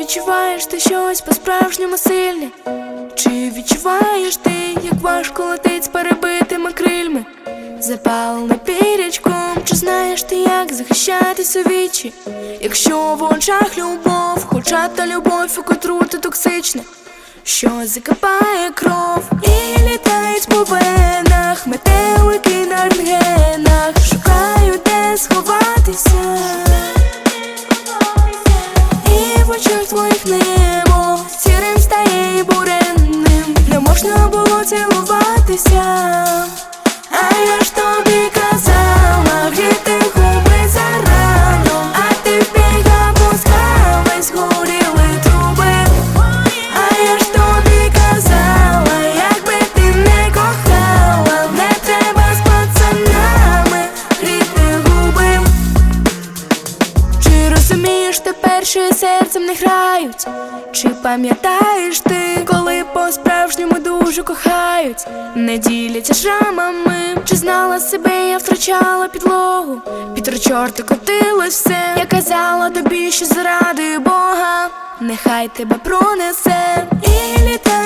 відчуваєш ти щось по-справжньому сильне? Чи відчуваєш ти, як важко летить з перебитими крильми? Запалений пірячком, чи знаєш ти, як захищатись у вічі? Якщо в очах любов, хоча та любов, у котру ти токсична, що закипає кров і літають по венах, метелики на рентгенах, шукають де сховатися. І в твоїх небо сірим стає і буренним Не можна було цілуватися. А я ж тобі і серцем не грають? Чи пам'ятаєш ти, коли по-справжньому дуже кохають? Не діляться шрамами, чи знала себе, я втрачала підлогу? Під чорти котилось все, я казала тобі, що заради Бога, нехай тебе пронесе і мете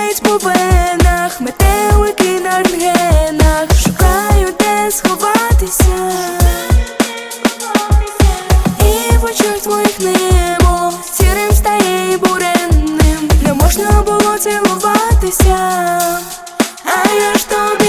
поцілуватися, а я ж тобі.